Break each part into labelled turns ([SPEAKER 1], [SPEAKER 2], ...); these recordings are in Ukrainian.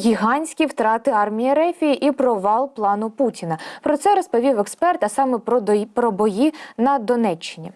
[SPEAKER 1] Гігантські втрати армії Рефії і провал плану Путіна. Про це розповів експерт, а саме про бої на Донеччині.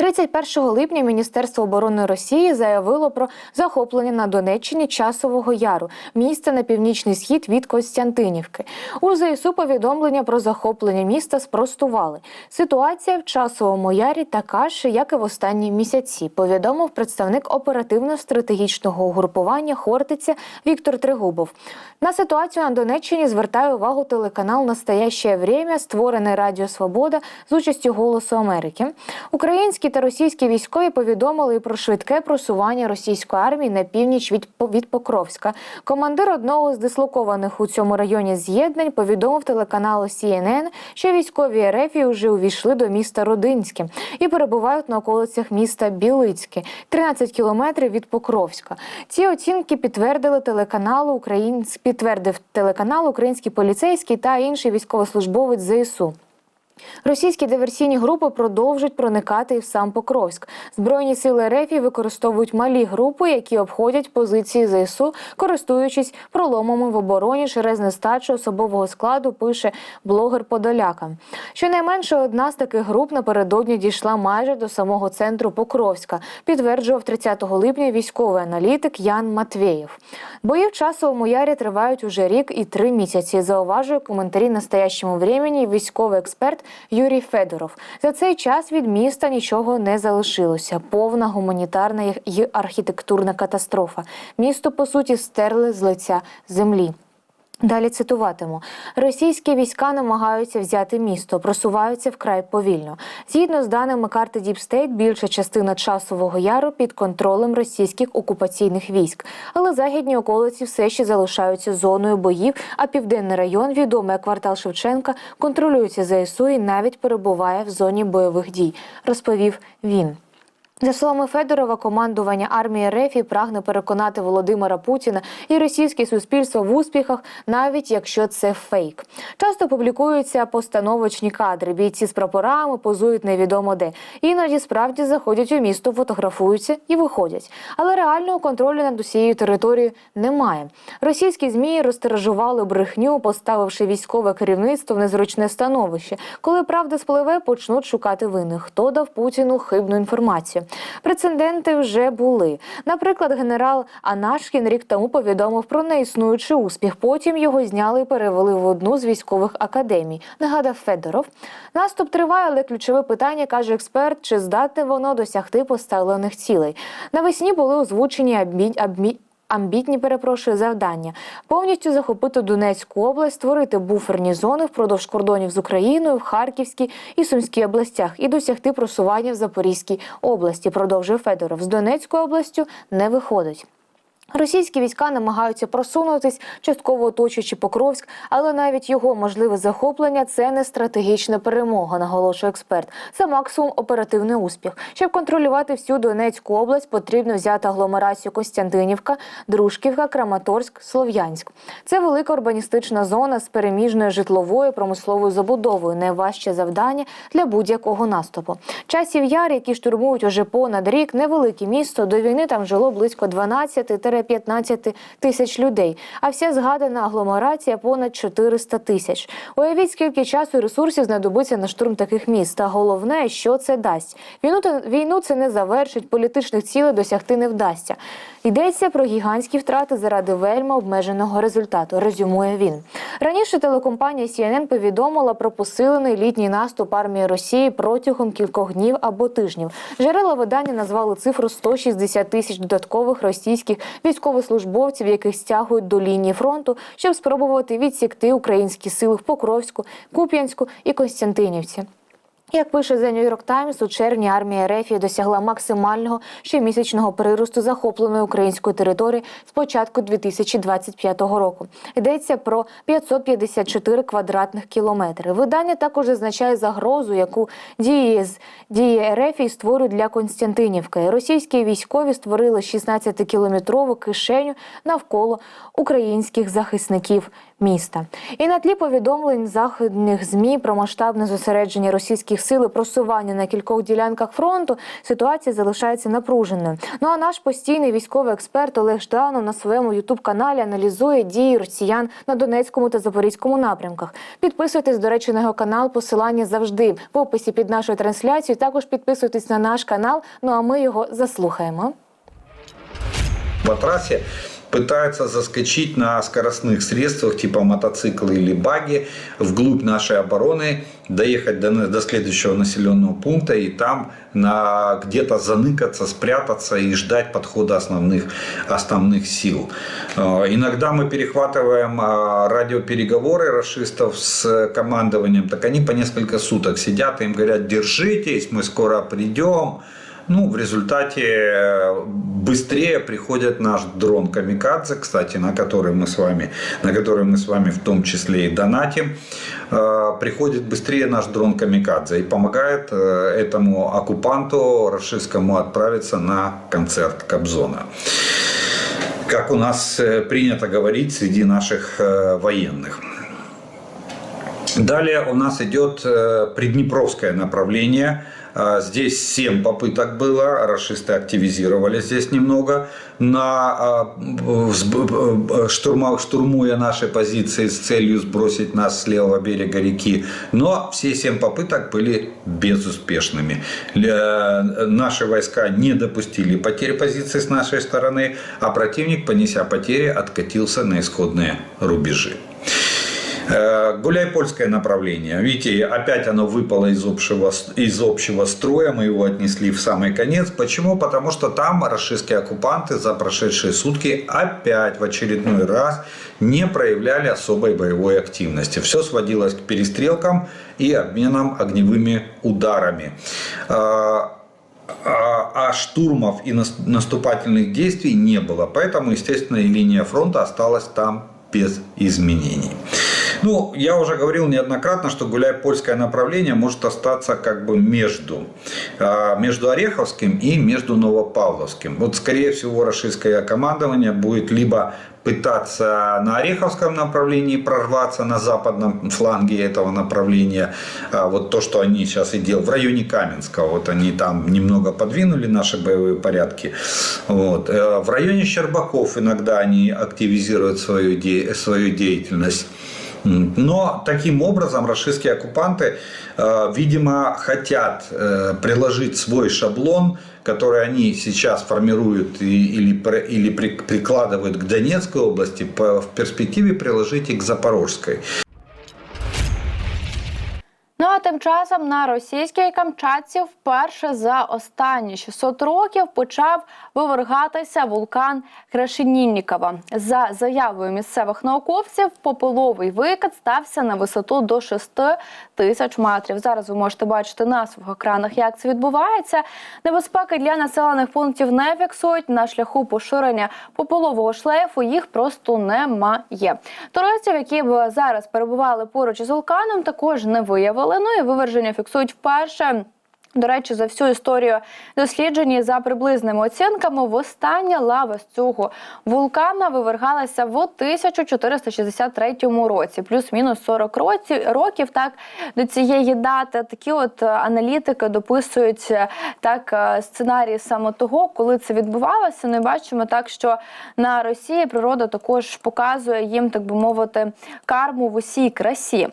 [SPEAKER 1] 31 липня Міністерство оборони Росії заявило про захоплення на Донеччині часового яру, міста на північний схід від Костянтинівки. У ЗСУ повідомлення про захоплення міста спростували. Ситуація в часовому ярі така ж, як і в останні місяці. Повідомив представник оперативно-стратегічного угрупування Хортиця Віктор Тригубов. На ситуацію на Донеччині звертає увагу телеканал Настояще время, створений Радіо Свобода з участю Голосу Америки. Українські та російські військові повідомили про швидке просування російської армії на північ від, від Покровська. Командир одного з дислокованих у цьому районі з'єднань повідомив телеканалу CNN, що військові РФ вже увійшли до міста Родинське і перебувають на околицях міста Білицьке, 13 кілометрів від Покровська. Ці оцінки підтвердили телеканалу Українсь... підтвердив телеканал Український поліцейський та інший військовослужбовець ЗСУ. Російські диверсійні групи продовжують проникати і в сам Покровськ. Збройні сили РФ використовують малі групи, які обходять позиції ЗСУ, користуючись проломами в обороні через нестачу особового складу. Пише блогер Подоляка. Щонайменше одна з таких груп напередодні дійшла майже до самого центру Покровська. Підтверджував 30 липня військовий аналітик Ян Матвєєв. Бої в часовому ярі тривають уже рік і три місяці. Зауважує коментарі настоящому времені військовий експерт Юрій Федоров. За цей час від міста нічого не залишилося. Повна гуманітарна й архітектурна катастрофа. Місто по суті стерли з лиця землі. Далі цитуватиму: російські війська намагаються взяти місто, просуваються вкрай повільно. Згідно з даними карти Діпстейт, більша частина часового яру під контролем російських окупаційних військ. Але західні околиці все ще залишаються зоною боїв. А південний район, відомий квартал Шевченка, контролюється ЗСУ і навіть перебуває в зоні бойових дій, розповів він. За словами Федорова, командування армії РФ прагне переконати Володимира Путіна і російське суспільство в успіхах, навіть якщо це фейк. Часто публікуються постановочні кадри. Бійці з прапорами позують невідомо де. Іноді справді заходять у місто, фотографуються і виходять. Але реального контролю над усією територією немає. Російські змі розтиражували брехню, поставивши військове керівництво в незручне становище. Коли правда спливе, почнуть шукати винних. Хто дав Путіну хибну інформацію? Прецеденти вже були. Наприклад, генерал Анашкін рік тому повідомив про неіснуючий успіх. Потім його зняли і перевели в одну з військових академій. Нагадав Федоров. Наступ триває, але ключове питання каже експерт: чи здатне воно досягти поставлених цілей? Навесні були озвучені обмінь. обмі... Амбітні перепрошую завдання повністю захопити Донецьку область, створити буферні зони впродовж кордонів з Україною в Харківській і Сумській областях і досягти просування в Запорізькій області. Продовжує Федоров з Донецькою областю не виходить. Російські війська намагаються просунутись, частково оточуючи Покровськ, але навіть його можливе захоплення це не стратегічна перемога, наголошує експерт. Це максимум оперативний успіх. Щоб контролювати всю Донецьку область, потрібно взяти агломерацію Костянтинівка, Дружківка, Краматорськ, Слов'янськ. Це велика урбаністична зона з переміжною житловою промисловою забудовою. Найважче завдання для будь-якого наступу. Часів яр, які штурмують уже понад рік, невелике місто. До війни там жило близько 12 15 тисяч людей, а вся згадана агломерація понад 400 тисяч. Уявіть, скільки часу і ресурсів знадобиться на штурм таких міст. Та головне, що це дасть. Війну та- війну це не завершить, політичних цілей досягти не вдасться. Йдеться про гігантські втрати заради вельми обмеженого результату. Резюмує він. Раніше телекомпанія CNN повідомила про посилений літній наступ армії Росії протягом кількох днів або тижнів. Джерела видання назвали цифру 160 тисяч додаткових російських військовослужбовців, яких стягують до лінії фронту, щоб спробувати відсікти українські сили в Покровську, Куп'янську і Костянтинівці. Як пише The New York Times, у червні армія РФ досягла максимального щомісячного приросту захопленої української території з початку 2025 року. Йдеться про 554 квадратних кілометри. Видання також зазначає загрозу, яку дії з дії РФ створюють для Константинівки. Російські військові створили 16-кілометрову кишеню навколо українських захисників міста. І на тлі повідомлень західних змі про масштабне зосередження російських сили просування на кількох ділянках фронту, ситуація залишається напруженою. Ну а наш постійний військовий експерт Олег Жданов на своєму ютуб-каналі аналізує дії росіян на Донецькому та Запорізькому напрямках. Підписуйтесь, до речі, на його канал. Посилання завжди в описі під нашою трансляцією. Також підписуйтесь на наш канал. Ну а ми його заслухаємо.
[SPEAKER 2] трассе пытаются заскочить на скоростных средствах типа мотоциклы или баги вглубь нашей обороны, доехать до, до следующего населенного пункта и там на, где-то заныкаться, спрятаться и ждать подхода основных, основных сил. Э, Иногда мы перехватываем э, радиопереговоры расистов с командованием, так они по несколько суток сидят и им говорят, держитесь, мы скоро придем. Ну, в результате э, быстрее приходит наш дрон Камикадзе, кстати, на который мы с вами, на который мы с вами в том числе и донатим. Э, Приходит быстрее наш дрон Камикадзе и помогает э, этому оккупанту расистскому отправиться на концерт Кобзона. Как у нас принято говорить среди наших военных. Далее у нас идет э, приднепровское направление. А, Здесь 7 попыток было, расисты активизировали здесь немного, на, э, штурма- штурмуя наши позиции с целью сбросить нас с левого берега реки. Но все 7 попыток были безуспешными. Наши войска не допустили потери позиций с нашей стороны, а противник, понеся потери, откатился на исходные рубежи. Э, Гуляй-Польское направление. Видите, опять оно выпало из общего, из общего строя. Мы его отнесли в самый конец. Почему? Потому что там российские оккупанты за прошедшие сутки опять в очередной раз не проявляли особой боевой активности. Все сводилось к перестрелкам и обменам огневыми ударами. Э, а, а штурмов и нас- наступательных действий не было. Поэтому, естественно, и линия фронта осталась там без изменений. Ну, я уже говорил неоднократно, что гуляй-польское направление может остаться как бы между, а, между Ореховским и между Новопавловским. Вот, скорее всего, российское командование будет либо пытаться на Ореховском направлении прорваться на западном фланге этого направления. А Вот то, что они сейчас и делают в районе Каменска. Вот они там немного подвинули наши боевые порядки. Вот. Э, В районе Щербаков иногда они активизируют свою, де- свою деятельность. Но таким образом российские оккупанты, э, видимо, хотят э, приложить свой шаблон, который они сейчас формируют или, или при- прикладывают к Донецкой области, в перспективе приложить и к Запорожской.
[SPEAKER 3] Тим часом на російській Камчатці вперше за останні 600 років почав вивергатися вулкан Крашеніннікова. За заявою місцевих науковців, попеловий викид стався на висоту до 6 тисяч метрів. Зараз ви можете бачити на своїх екранах, як це відбувається. Небезпеки для населених пунктів не фіксують на шляху поширення попелового шлейфу. Їх просто немає. Туристів, які б зараз перебували поруч із вулканом, також не виявили. Ну і виверження фіксують вперше. До речі, за всю історію досліджені за приблизними оцінками, востаннє лава з цього вулкана вивергалася в 1463 році, плюс-мінус 40 році- років. Так до цієї дати такі от аналітики дописують так е, сценарії саме того, коли це відбувалося. Ми бачимо так, що на Росії природа також показує їм, так би мовити, карму в усій красі.